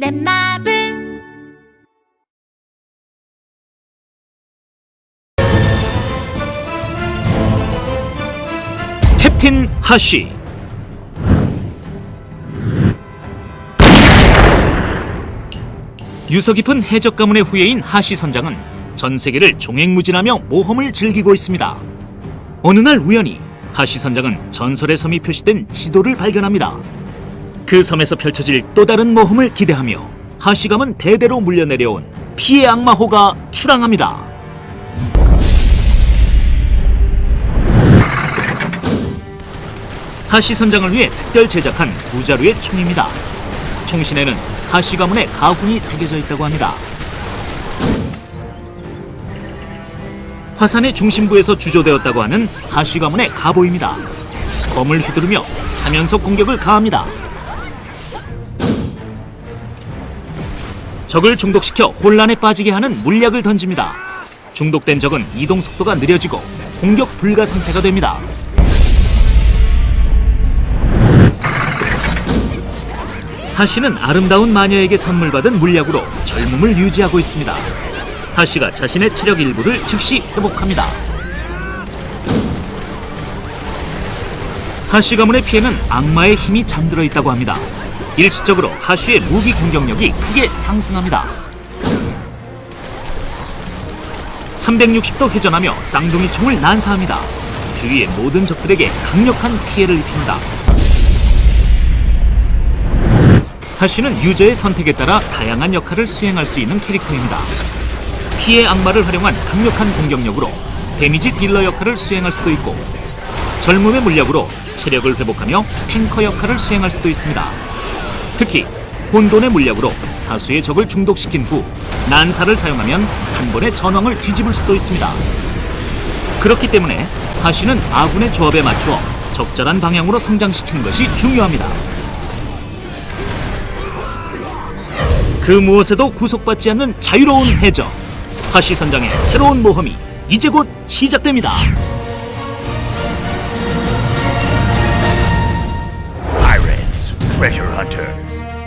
내 맘을 캡틴 하시 유서 깊은 해적 가문의 후예인 하시 선장은 전 세계를 종횡무진하며 모험을 즐기고 있습니다. 어느 날 우연히 하시 선장은 전설의 섬이 표시된 지도를 발견합니다. 그 섬에서 펼쳐질 또 다른 모험을 기대하며 하시 가문 대대로 물려내려온 피해 악마호가 출항합니다. 하시 선장을 위해 특별 제작한 두 자루의 총입니다. 총신에는 하시 가문의 가훈이 새겨져 있다고 합니다. 화산의 중심부에서 주조되었다고 하는 하시 가문의 가보입니다. 검을 휘두르며 사면석 공격을 가합니다. 적을 중독시켜 혼란에 빠지게 하는 물약을 던집니다. 중독된 적은 이동 속도가 느려지고 공격 불가 상태가 됩니다. 하씨는 아름다운 마녀에게 선물 받은 물약으로 젊음을 유지하고 있습니다. 하씨가 자신의 체력 일부를 즉시 회복합니다. 하씨 가문의 피해는 악마의 힘이 잠들어 있다고 합니다. 일시적으로 하씨의 무기 공격력이 크게 상승합니다. 360도 회전하며 쌍둥이 총을 난사합니다. 주위의 모든 적들에게 강력한 피해를 입힙니다. 하씨는 유저의 선택에 따라 다양한 역할을 수행할 수 있는 캐릭터입니다. 피해 악마를 활용한 강력한 공격력으로 데미지 딜러 역할을 수행할 수도 있고 젊음의 물약으로 체력을 회복하며 탱커 역할을 수행할 수도 있습니다. 특히 혼돈의 물약으로 다수의 적을 중독시킨 후 난사를 사용하면 한 번에 전황을 뒤집을 수도 있습니다. 그렇기 때문에 하씨는 아군의 조합에 맞추어 적절한 방향으로 성장시키는 것이 중요합니다. 그 무엇에도 구속받지 않는 자유로운 해적 하시 선장의 새로운 모험이 이제 곧 시작됩니다. treasure hunters.